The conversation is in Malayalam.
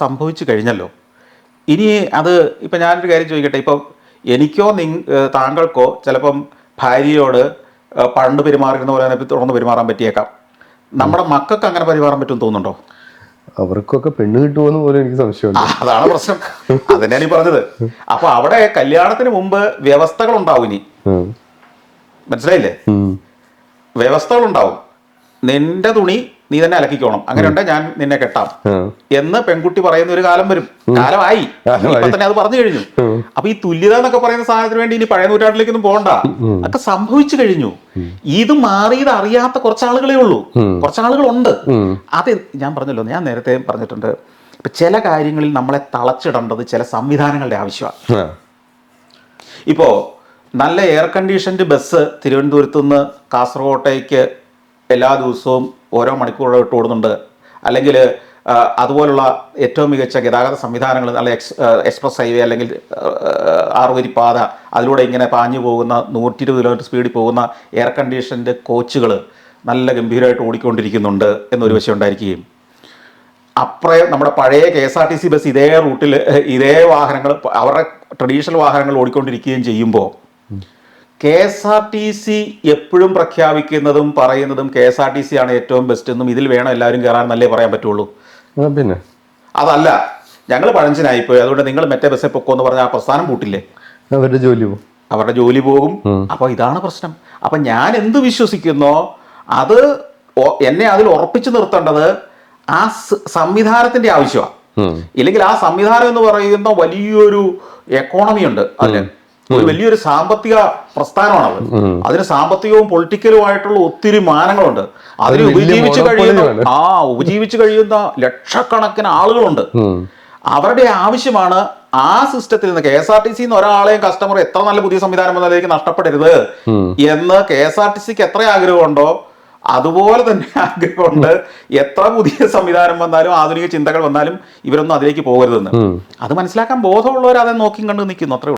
സംഭവിച്ചു കഴിഞ്ഞല്ലോ. ഇനി അത് ഇപ്പം ഞാനൊരു കാര്യം ചോദിക്കട്ടെ. ഇപ്പം എനിക്കോ നിങ് താങ്കൾക്കോ ചിലപ്പം ഭാര്യയോട് പണ്ട് പെരുമാറിയിരുന്ന പോലെ തന്നെ തുടർന്ന് പെരുമാറാൻ പറ്റിയേക്കാം. നമ്മുടെ മക്കൾക്ക് അങ്ങനെ പെരുമാറാൻ പറ്റും തോന്നുന്നുണ്ടോ? അവർക്കൊക്കെ പെണ്ണ് കിട്ടുമെന്ന് പോലും എനിക്ക് സംശയമുണ്ട്. അതാണ് പ്രശ്നം. അതന്നെയാണ് ഈ പറഞ്ഞത്. അപ്പൊ അവിടെ കല്യാണത്തിന് മുമ്പ് വ്യവസ്ഥകൾ ഉണ്ടാവും ഇനി മനസ്സിലായില്ലേ? വ്യവസ്ഥകൾ ഉണ്ടാവും നിന്റെ തുണി നീ തന്നെ അലക്കിക്കോണം. അങ്ങനെ ഉണ്ടെ ഞാൻ നിന്നെ കെട്ടാം. എന്ന് പെൺകുട്ടി പറയുന്ന ഒരു കാലം വരും. കാലമായി. ഇപ്പൊ തന്നെ അത് പറഞ്ഞു കഴിഞ്ഞു. അപ്പൊ ഈ തുല്യത എന്നൊക്കെ പറയുന്ന സാധനത്തിന് വേണ്ടി ഇനി പഴയ നൂറ്റാണ്ടിലേക്കൊന്നും പോകണ്ട. ഒക്കെ സംഭവിച്ചു കഴിഞ്ഞു. ഇത് മാറിയത് അറിയാത്ത കുറച്ചാളുകളേ ഉള്ളൂ. കുറച്ചാളുകളുണ്ട്. അത് ഞാൻ പറഞ്ഞല്ലോ ഞാൻ നേരത്തെ പറഞ്ഞിട്ടുണ്ട്. ഇപ്പൊ ചില കാര്യങ്ങളിൽ നമ്മളെ തളച്ചിടേണ്ടത് ചില സംവിധാനങ്ങളുടെ ആവശ്യമാണ്. ഇപ്പോ നല്ല എയർ കണ്ടീഷൻഡ് ബസ് തിരുവനന്തപുരത്ത് നിന്ന് കാസർഗോട്ടേക്ക് എല്ലാ ദിവസവും ഓരോ മണിക്കൂറിട്ട് ഓടുന്നുണ്ട്. അല്ലെങ്കിൽ അതുപോലുള്ള ഏറ്റവും മികച്ച ഗതാഗത സംവിധാനങ്ങൾ നല്ല എക്സ് എക്സ്പ്രസ് ഹൈവേ അല്ലെങ്കിൽ ആറുവരിപ്പാത ആറുവരി പാത അതിലൂടെ ഇങ്ങനെ പാഞ്ഞു പോകുന്ന നൂറ്റി ഇരുപത് കിലോമീറ്റർ സ്പീഡിൽ പോകുന്ന എയർ കണ്ടീഷന്റെ കോച്ചുകൾ നല്ല ഗംഭീരമായിട്ട് ഓടിക്കൊണ്ടിരിക്കുന്നുണ്ട് എന്നൊരു വശം ഉണ്ടായിരിക്കുകയും. അപ്പുറേ നമ്മുടെ പഴയ K S R T C bus ഇതേ റൂട്ടിൽ ഇതേ വാഹനങ്ങൾ അവരുടെ ട്രഡീഷണൽ വാഹനങ്ങൾ ഓടിക്കൊണ്ടിരിക്കുകയും ചെയ്യുമ്പോൾ K S R T C എപ്പോഴും പ്രഖ്യാപിക്കുന്നതും പറയുന്നതും K S R T C ആണ് ഏറ്റവും ബെസ്റ്റ് എന്നും ഇതിൽ വേണം എല്ലാവരും കയറാൻ നല്ലേ പറയാൻ പറ്റുള്ളൂ. പിന്നെ? അതല്ല ഞങ്ങൾ പഴഞ്ചനായിപ്പോയി അതുകൊണ്ട് നിങ്ങൾ മറ്റേ ബസ്സിൽ പൊക്കോ എന്ന് പറഞ്ഞാൽ ആ പ്രസ്ഥാനം കൂട്ടില്ലേ അവരുടെ ജോലി പോകും. അവരുടെ ജോലി പോകും. അപ്പോൾ ഇതാണ് പ്രശ്നം. അപ്പം ഞാൻ എന്ത് വിശ്വസിക്കുന്നോ അത് എന്നെ അതിൽ ഉറപ്പിച്ചു നിർത്തേണ്ടത് ആ സംവിധാനത്തിന്റെ ആവശ്യമാണ് ഇല്ലെങ്കിൽ ആ സംവിധാനം എന്ന് പറയുന്ന വലിയൊരു എക്കോണമി ഉണ്ട് അല്ലെ ഒരു വലിയൊരു സാമ്പത്തിക പ്രസ്ഥാനമാണ് അവർ അതിന് സാമ്പത്തികവും പൊളിറ്റിക്കലുമായിട്ടുള്ള ഒത്തിരി മാനങ്ങളുണ്ട്. അതിന് ഉപജീവിച്ചു കഴിയുന്ന ആ ഉപജീവിച്ച് കഴിയുന്ന ലക്ഷക്കണക്കിന് ആളുകളുണ്ട്. അവരുടെ ആവശ്യമാണ് ആ സിസ്റ്റത്തിൽ നിന്ന് കെ എസ് ആർ ടി സിന്ന് ഒരാളെയും കസ്റ്റമർ എത്ര നല്ല പുതിയ സംവിധാനം വന്നതിലേക്ക് നഷ്ടപ്പെടരുത് എന്ന് കെ എസ് ആർ ടി സിക്ക് എത്ര ആഗ്രഹമുണ്ടോ അതുപോലെ തന്നെ ആഗ്രഹമുണ്ട് എത്ര പുതിയ സംവിധാനം വന്നാലും ആധുനിക ചിന്തകൾ വന്നാലും ഇവരൊന്നും അതിലേക്ക് പോകരുതെന്ന്. അത് മനസ്സിലാക്കാൻ ബോധമുള്ളവർ അതെ നോക്കി കണ്ട് നിൽക്കുന്നു അത്രേ.